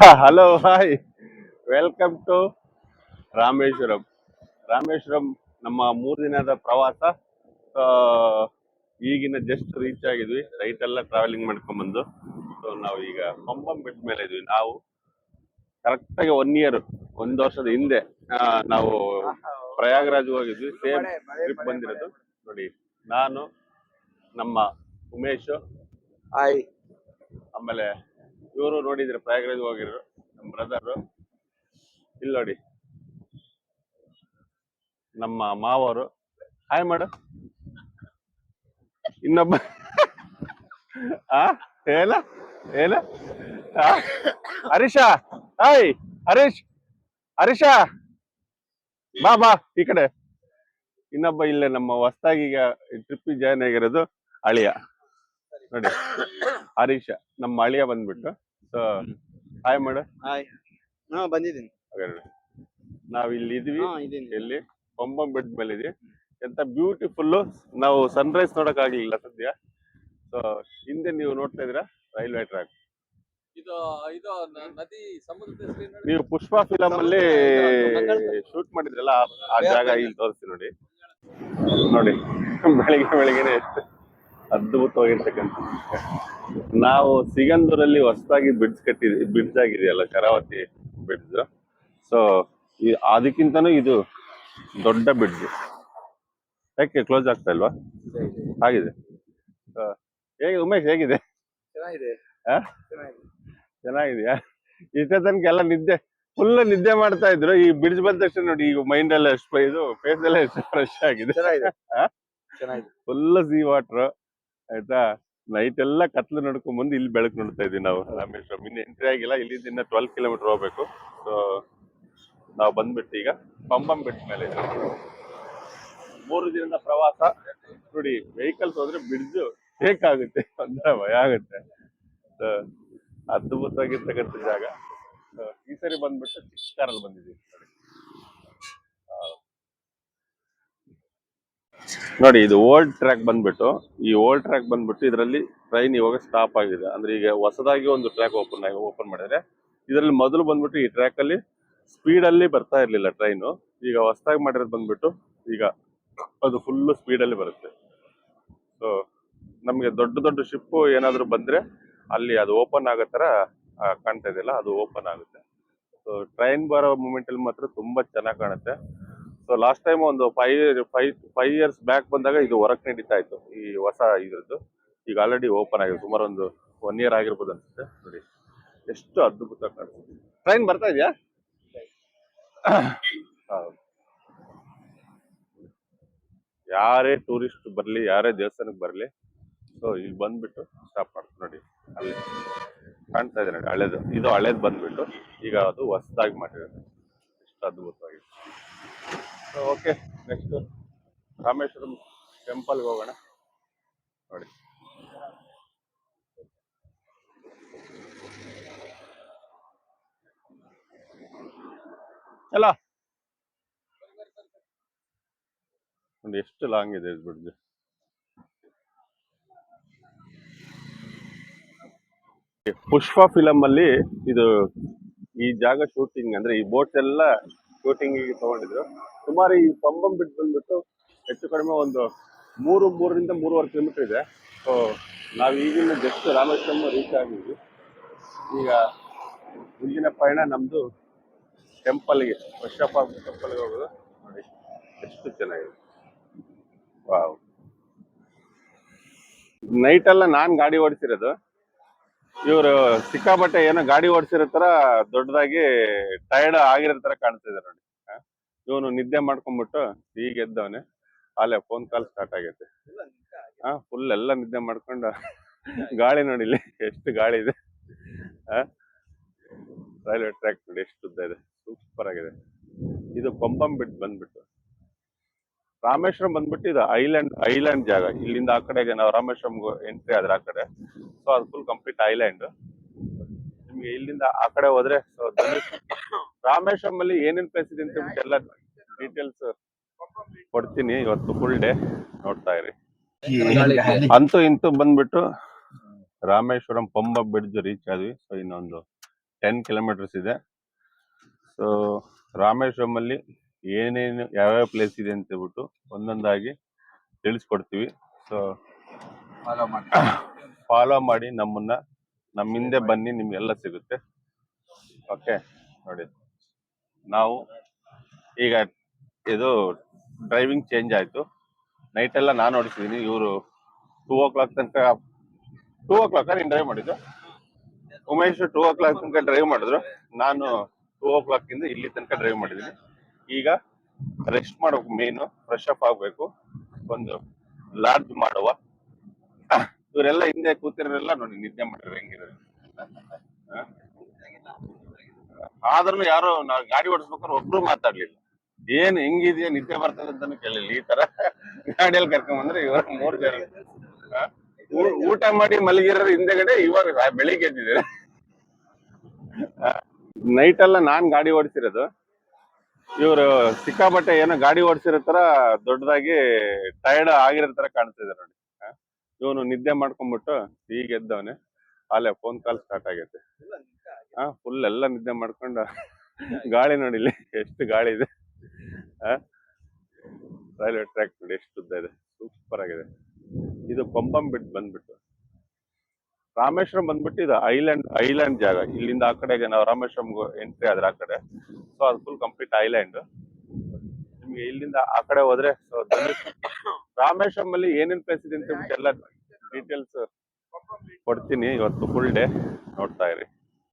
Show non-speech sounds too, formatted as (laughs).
Hello hi welcome to Rameswaram Rameswaram ನಮ್ಮ ಮೂರು ದಿನದ ಪ್ರವಾಸ. ಈಗಿನ ಜಸ್ಟ್ ರೀಚ್ ಆಗಿದ್ವಿ. ರೈಟ್ ಎಲ್ಲ ಟ್ರಾವೆಲಿಂಗ್ ಮಾಡ್ಕೊಂಡ್ಬಂದು ಸೊ ನಾವು ಈಗ ಕಂಬಂ ಬೆಟ್ಟ ಮೇಲೆ ಇದ್ವಿ. ನಾವು ಕರೆಕ್ಟಾಗಿ ಒನ್ ಇಯರ್ ಒಂದು ವರ್ಷದ ಹಿಂದೆ ನಾವು ಪ್ರಯಾಗ್ರಾಜ್ ಹೋಗಿದ್ವಿ. ಸೇಮ್ ಟ್ರಿಪ್ ಬಂದಿರೋದು. ನೋಡಿ ನಾನು ನಮ್ಮ ಉಮೇಶ್ ಹಾಯ್ ಆಮೇಲೆ ಇವರು ನೋಡಿದ್ರೆ ಪ್ರಯಾಗ್ರಾಜ್ ಹೋಗಿರೋ ನಮ್ಮ ಬ್ರದರ್ ಇಲ್ಲಿ ನೋಡಿ. ನಮ್ಮ ಮಾವರು. ಹಾಯ್ ಮಾಡು. ಇನ್ನೊಬ್ಬ ಆ ಏನ ಏನ? ಹರೀಶ ಹಾಯ್ ಹರೀಶ್, ಹರೀಶ. ಬಾ ಬಾ, ಈ ಕಡೆ. ಇನ್ನೊಬ್ಬ ಇಲ್ಲೇ ನಮ್ಮ ಹೊಸ್ದಾಗಿ ಈಗ ಟ್ರಿಪ್ ಜಾಯ್ನ್ ಆಗಿರೋದು ಅಳಿಯ. ನೋಡಿ, ಹರೀಶ, ನಮ್ಮ ಅಳಿಯ ಬಂದ್ಬಿಟ್ಟು. ಸೊ ಹಾಯ್ ಮಾಡು ಹಾಯ್ ಹಾ ಬಂದಿದ್ದೀನಿ. ಹಾಗಾದ್ರೆ ನಾವ್ ಇಲ್ಲಿ ಇದ್ವಿ ಹಾ ಇದೀನಿ ಎಲ್ಲಿ? ಪಂಬಂ ಬೆಡ್ ಮೇಲೆ ಇದೀವಿ ಎಂತ ಬ್ಯೂಟಿಫುಲ್ ನಾವು ಸನ್ರೈಸ್ ನೋಡಕ್ ಆಗ್ಲಿಲ್ಲ ಸದ್ಯ. ಸೊ ಹಿಂದೆ ನೀವು ನೋಡ್ತಾ ಇದ್ದೀರಾ? ರೈಲ್ವೆ ಟ್ರ್ಯಾಕ್ ಇದು ಇದು ನ- ನದಿ ಸಮುದ್ರದ ನೀವು ಪುಷ್ಪ ಫಿಲಂ ಅಲ್ಲಿ ಶೂಟ್ ಮಾಡಿದ್ರಲ್ಲ ಆ- ಆ ಜಾಗ ಇಲ್ಲಿ ತೋರಿಸ್ತೀನಿ ನೋಡಿ. ನೋಡಿ (laughs) ಬೆಳಿಗ್ಗೆ ಬೆಳಿಗ್ಗೆನೆ ಎಷ್ಟು. ಅದ್ಭುತವಾಗಿರ್ತಕ್ಕಂಥ ನಾವು ಸಿಗಂದೂರಲ್ಲಿ ಹೊಸದಾಗಿ ಬ್ರಿಡ್ಜ್ ಕಟ್ಟಿದ್ವಿ ಬ್ರಿಡ್ಜ್ ಆಗಿದೆಯಲ್ಲ ಕರಾವತಿ ಬ್ರಿಡ್ಜ್ ಸೊ ಅದಕ್ಕಿಂತನೂ ಇದು ದೊಡ್ಡ ಬ್ರಿಡ್ಜ್ ಯಾಕೆ ಕ್ಲೋಸ್ ಆಗ್ತಾ ಇಲ್ವಾ? ಆಗಿದೆ. ಹೇಗೆ ಉಮೇಶ್ ಹೇಗಿದೆ? ಚೆನ್ನಾಗಿದೆ. ಚೆನ್ನಾಗಿದ್ಯಾ? ಇಷ್ಟೇ ತನಕ ಎಲ್ಲ ನಿದ್ದೆ ಫುಲ್ ನಿದ್ದೆ ಮಾಡ್ತಾ ಇದ್ರು. ಈ ಬ್ರಿಡ್ಜ್ ಬಂದ ತಕ್ಷಣ ನೋಡಿ ಈಗ ಮೈಂಡ್ ಎಲ್ಲ ಎಷ್ಟು ಇದು ಫೇಸ್ ಎಲ್ಲ ಎಷ್ಟು ಫ್ರೆಶ್ ಆಗಿದೆ ಫುಲ್ ಸಿ ವಾಟರ್ ಆಯ್ತಾ? ನೈಟ್ ಎಲ್ಲ ಕತ್ಲು ನಡ್ಕೊಂಡ್ ಬಂದು ಇಲ್ಲಿ ಬೆಳಕು ನೋಡ್ತಾ ಇದೀವಿ ನಾವು, ರಾಮೇಶ್ವರಂ. ಇನ್ನು ಎಂಟ್ರಿ ಆಗಿಲ್ಲ, ಇಲ್ಲಿಂದ ಟ್ವೆಲ್ ಕಿಲೋಮೀಟರ್ ಹೋಗ್ಬೇಕು. ಸೊ ನಾವು ಬಂದ್ಬಿಟ್ಟು ಈಗ ಪಂಬಂ ಬೆಟ್ಟ ಮೇಲೆ. ಮೂರು ದಿನದ ಪ್ರವಾಸ. ನೋಡಿ ವೆಹಿಕಲ್ಸ್ ಹೋದ್ರೆ ಬ್ರಿಡ್ಜ್ ಶೇಕ್ ಆಗುತ್ತೆ ಅಂದ್ರೆ ಭಯ ಆಗುತ್ತೆ. ಅದ್ಭುತವಾಗಿ ಅದ್ಭುತವಾಗಿರ್ತಕ್ಕಂಥ ಜಾಗ. ಈ ಸರಿ ಬಂದ್ಬಿಟ್ಟು ಚಿಕ್ಕ ಕಾರಲ್ಲಿ ಬಂದಿದ್ದೀವಿ. ನೋಡಿ, ಇದು ಓಲ್ಡ್ ಟ್ರ್ಯಾಕ್ ಬಂದ್ಬಿಟ್ಟು, ಈ ಓಲ್ಡ್ ಟ್ರ್ಯಾಕ್ ಬಂದ್ಬಿಟ್ಟು ಇದರಲ್ಲಿ ಟ್ರೈನ್ ಇವಾಗ ಸ್ಟಾಪ್ ಆಗಿದೆ. ಅಂದ್ರೆ ಈಗ ಹೊಸದಾಗಿ ಒಂದು ಟ್ರ್ಯಾಕ್ ಓಪನ್ ಆಗಿ ಓಪನ್ ಮಾಡಿದ್ರೆ, ಇದರಲ್ಲಿ ಮೊದಲು ಬಂದ್ಬಿಟ್ಟು ಈ ಟ್ರ್ಯಾಕ್ ಅಲ್ಲಿ ಸ್ಪೀಡ್ ಅಲ್ಲಿ ಬರ್ತಾ ಇರ್ಲಿಲ್ಲ ಟ್ರೈನು ಈಗ ಹೊಸದಾಗಿ ಮಾಡಿರೋದು ಬಂದ್ಬಿಟ್ಟು ಈಗ ಅದು ಫುಲ್ ಸ್ಪೀಡ್ ಅಲ್ಲಿ ಬರುತ್ತೆ. ಸೊ ನಮಗೆ ದೊಡ್ಡ ದೊಡ್ಡ ಶಿಪ್ ಏನಾದ್ರು ಬಂದ್ರೆ ಅಲ್ಲಿ ಅದು ಓಪನ್ ಆಗೋ ತರ ಕಾಣ್ತಾ ಇದೆಯಲ್ಲ, ಅದು ಓಪನ್ ಆಗುತ್ತೆ. ಸೊ ಟ್ರೈನ್ ಬರೋ ಮೂಮೆಂಟ್ ಅಲ್ಲಿ ಮಾತ್ರ ತುಂಬಾ ಚೆನ್ನಾಗಿ ಕಾಣುತ್ತೆ. ಸೊ ಲಾಸ್ಟ್ ಟೈಮ್ ಒಂದು five five five years back ಬಂದಾಗ ಇದು ಹೊರಗೆ ನಡೀತಾ ಇತ್ತು. ಈ ಹೊಸ ಇದ್ರದ್ದು. ಈಗ ಆಲ್ರೆಡಿ ಓಪನ್ ಆಗಿದೆ. ಸುಮಾರು ಒಂದು ಒನ್ ಇಯರ್ ಆಗಿರ್ಬೋದು ಅನ್ಸುತ್ತೆ. ನೋಡಿ. ಎಷ್ಟು ಅದ್ಭುತ ಕಾಣಿಸುತ್ತೆ ಟ್ರೈನ್ ಬರ್ತಾ ಇದೆಯಾ? (coughs) ಯಾರೇ ಟೂರಿಸ್ಟ್ ಬರಲಿ ಯಾರೇ ದೇವಸ್ಥಾನಕ್ಕೆ ಬರಲಿ ಸೊ ಇಲ್ಲಿ ಬಂದ್ಬಿಟ್ಟು ಸ್ಟಾಪ್ ಮಾಡ್ತಾರೆ ನೋಡಿ. ಅಲ್ಲಿ ಕಾಣ್ತಾ ಇದೆ ನೋಡಿ ಹಳೇದು. ಇದು ಹಳೇದು ಬಂದ್ಬಿಟ್ಟು ಈಗ ಅದು ಹೊಸದಾಗಿ ಮಾಡಿರೋದು. ಎಷ್ಟು ಅದ್ಭುತವಾಗಿದೆ. ಓಕೆ ನೆಕ್ಸ್ಟ್ ರಾಮೇಶ್ವರಂ ಟೆಂಪಲ್ಗೆ ಹೋಗೋಣ. ನೋಡಿ. ಅಲ್ಲ. ಒಂದು ಎಷ್ಟು ಲಾಂಗ್ ಇದೆ ಬಿಡ್ದು ಪುಷ್ಪ ಫಿಲಮ್ ಅಲ್ಲಿ ಇದು ಈ ಜಾಗ ಶೂಟಿಂಗ್ ಅಂದ್ರೆ ಈ ಬೋಟ್ ಎಲ್ಲ ಶೂಟಿಂಗ್ ತಗೊಂಡಿದ್ರು. ಸುಮಾರು ಈ ಪಂಬಂ ಬಿಟ್ಟು ಬಂದ್ಬಿಟ್ಟು ಹೆಚ್ಚು ಕಡಿಮೆ ಒಂದು ಮೂರು, ಮೂರರಿಂದ ಮೂರುವರೆ ಕಿಲೋಮೀಟರ್ ಇದೆ. ಸೊ ನಾವು ಈಗಿನ ಜಸ್ಟ್ ರಾಮೇಶ್ವರಂ ರೀಚ್ ಆಗಿದ್ವಿ. ಈಗ ಮುಂದಿನ ಪಯಣ ನಮ್ದು ಟೆಂಪಲ್ಗೆ ವರ್ಷಪ್ಪ ಟೆಂಪಲ್ಗೆ ಹೋಗೋದು. ನೋಡಿ, ಎಷ್ಟು ಚೆನ್ನಾಗಿದೆ. ವಾವ್ ನೈಟ್ ಎಲ್ಲ ನಾನ್ ಗಾಡಿ ಓಡಿಸಿರೋದು. ಇವರು ಸಿಕ್ಕಾಪಟ್ಟೆ ಏನೋ ಗಾಡಿ ಓಡಿಸಿರೋ ತರ ದೊಡ್ಡದಾಗಿ ಟೈರ್ಡ್ ಆಗಿರೋ ತರ ಕಾಣಿಸ್ತಿದೆ ನೋಡಿ. ಇವನು ನಿದ್ದೆ ಮಾಡ್ಕೊಂಡ್ಬಿಟ್ಟು ಈಗ ಎದ್ದವನೆ. ಅಲ್ಲೇ ಫೋನ್ ಕಾಲ್ ಸ್ಟಾರ್ಟ್ ಆಗೈತೆ. ಹಾ ಫುಲ್ ಎಲ್ಲ ನಿದ್ದೆ ಮಾಡ್ಕೊಂಡು ಗಾಳಿ ನೋಡಿ ಇಲ್ಲಿ ಎಷ್ಟು ಗಾಳಿ ಇದೆ. ರೈಲ್ವೆ ಟ್ರ್ಯಾಕ್ ನೋಡಿ ಎಷ್ಟು ಉದ್ದ ಇದೆ. ಸೂಪರ್ ಆಗಿದೆ. ಇದು ಪಂಪಂ ಬಿಟ್ಟು ಬಂದ್ಬಿಟ್ಟು. ರಾಮೇಶ್ವರಂ ಬಂದ್ಬಿಟ್ಟು ಇದು ಐಲ್ಯಾಂಡ್ ಐಲ್ಯಾಂಡ್ ಜಾಗ. ಇಲ್ಲಿಂದ ಆ ಕಡೆಗೆ ನಾವು ರಾಮೇಶ್ವರಂಗೆ ಎಂಟ್ರಿ ಆದ್ರೆ ಆ ಕಡೆ. ಸೊ ಅದು ಫುಲ್ ಕಂಪ್ಲೀಟ್ ಐಲ್ಯಾಂಡ್ ನಿಮ್ಗೆ ಇಲ್ಲಿಂದ ಆ ಕಡೆ ಹೋದ್ರೆ ರಾಮೇಶ್ವರಂ ಅಲ್ಲಿ ಏನೇನ್ ಪ್ಲೇಸ್ ಇದೆ ಅಂತ ಎಲ್ಲ ಡೀಟೇಲ್ಸ್ ಕೊಡ್ತೀನಿ. ಇವತ್ತು ಫುಲ್ ಡೇ ನೋಡ್ತಾ ಇರಿ. ಅಂತೂ ಇಂತೂ ಬಂದ್ಬಿಟ್ಟು ರಾಮೇಶ್ವರಂ ಪಂಬ ಬ್ರಿಡ್ಜ್ ರೀಚ್ ಆದ್ವಿ. ಸೊ ಇನ್ನೊಂದು ಟೆನ್ ಕಿಲೋಮೀಟರ್ಸ್ ಇದೆ. ಸೊ ರಾಮೇಶ್ವರಮಲ್ಲಿ ಏನೇನು ಯಾವ್ಯಾವ ಪ್ಲೇಸ್ ಇದೆ ಅಂತ ಹೇಳ್ಬಿಟ್ಟು ಒಂದೊಂದಾಗಿ ತಿಳಿಸ್ಕೊಡ್ತೀವಿ. ಸೊ ಫಾಲೋ ಮಾಡಿ. ಫಾಲೋ ಮಾಡಿ ನಮ್ಮನ್ನ ನಮ್ಮ ಹಿಂದೆ ಬನ್ನಿ ನಿಮ್ಗೆಲ್ಲ ಸಿಗುತ್ತೆ. ಓಕೆ ನೋಡಿ. ನಾವು ಈಗ ಇದು ಡ್ರೈವಿಂಗ್ ಚೇಂಜ್ ಆಯಿತು. ನೈಟ್ ಎಲ್ಲ ನಾನು ಓಡಿಸಿದ್ದೀನಿ ಇವರು ಟೂ ಓ ಕ್ಲಾಕ್ ತನಕ ಟೂ ಓ ಕ್ಲಾಕ್ ನೀನು ಡ್ರೈವ್ ಮಾಡಿದ್ದು. ಉಮೇಶ್ ಟೂ ಓ ಕ್ಲಾಕ್ ತನಕ ಡ್ರೈವ್ ಮಾಡಿದ್ರು. ನಾನು ಟೂ ಓ ಕ್ಲಾಕಿಂದ ಇಲ್ಲಿ ತನಕ ಡ್ರೈವ್ ಮಾಡಿದ್ದೀನಿ ಈಗ ರೆಸ್ಟ್ ಮಾಡಬೇಕು ಮೇನು ಫ್ರೆಶ್ ಅಪ್ ಆಗ್ಬೇಕು. ಒಂದು ಲಾಡ್ಜ್ ಮಾಡುವ. ಇವರೆಲ್ಲ ಹಿಂದೆ ಕೂತಿರೋರೆಲ್ಲ ನೋಡಿ ನಿದ್ದೆ ಮಾಡಿದ್ರೆ ಹೆಂಗಿರೋ ಆದ್ರೂ ಯಾರು ನಾವು ಗಾಡಿ ಓಡಿಸ್ಬೇಕಾದ್ರೆ ಒಬ್ರು ಮಾತಾಡ್ಲಿಲ್ಲ. ಏನು ಹೆಂಗಿದೆಯಾ ನಿದ್ದೆ ಬರ್ತದೆ ಅಂತಾನು ಕೇಳಿಲ್ಲ. ಈ ತರ ಗಾಡಿಯಲ್ಲಿ ಕರ್ಕೊಂಡ್ ಬಂದ್ರೆ ಇವಾಗ ಮೂರ್ ಜನ? ಊಟ ಮಾಡಿ ಮಲಗಿರೋರು ಹಿಂದೆಗಡೆ ಇವಾಗ ಬೆಳಿಗ್ಗೆ ಎದ್ದಿದ್ದಾರೆ. ನೈಟ್ ಎಲ್ಲ ನಾನ್ ಗಾಡಿ ಓಡಿಸಿರೋದು. ಇವರು ಸಿಕ್ಕಾಪಟ್ಟೆ ಏನೋ ಗಾಡಿ ಓಡಿಸಿರೋ ತರ ದೊಡ್ಡದಾಗಿ ಟೈರ್ಡ್ ಆಗಿರೋ ತರ ನೋಡಿ. ಇವನು ನಿದ್ದೆ ಮಾಡ್ಕೊಂಡ್ಬಿಟ್ಟು ಈಗ ಎದ್ದವನೆ. ಅಲ್ಲೇ ಫೋನ್ ಕಾಲ್ ಸ್ಟಾರ್ಟ್ ಆಗೈತೆ. ಹಾ? ಫುಲ್ ಎಲ್ಲ ನಿದ್ದೆ ಮಾಡ್ಕೊಂಡು ಗಾಳಿ ನೋಡಿ ಇಲ್ಲಿ ಎಷ್ಟು ಗಾಳಿ ಇದೆ. ರೈಲ್ವೆ ಟ್ರ್ಯಾಕ್ ನೋಡಿ ಎಷ್ಟು ಉದ್ದ ಇದೆ. ಸೂಪರ್ ಆಗಿದೆ. ಇದು ಪಂಪಂ ಬಿಟ್ಟು ಬಂದ್ಬಿಟ್ಟು. ರಾಮೇಶ್ವರಂ ಬಂದ್ಬಿಟ್ಟು ಇದು ಐಲ್ಯಾಂಡ್ ಐಲ್ಯಾಂಡ್ ಜಾಗ. ಇಲ್ಲಿಂದ ಆ ಕಡೆಗೆ ನಾವು ರಾಮೇಶ್ವರಂ ಎಂಟ್ರಿ ಆದ್ರೆ ಆ ಕಡೆ. ಸೊ ಅದು ಫುಲ್ ಕಂಪ್ಲೀಟ್ ಐಲ್ಯಾಂಡ್ ನಿಮ್ಗೆ ಇಲ್ಲಿಂದ ಆ ಕಡೆ ಹೋದ್ರೆ ರಾಮೇಶ್ವರಂ ಅಲ್ಲಿ ಏನೇನ್ ಪ್ಲೇಸ್ ಇದೆ ಅಂತ ಎಲ್ಲ ಡೀಟೇಲ್ಸ್ ಕೊಡ್ತೀನಿ. ಇವತ್ತು ಫುಲ್ ಡೇ ನೋಡ್ತಾ ಇರಿ.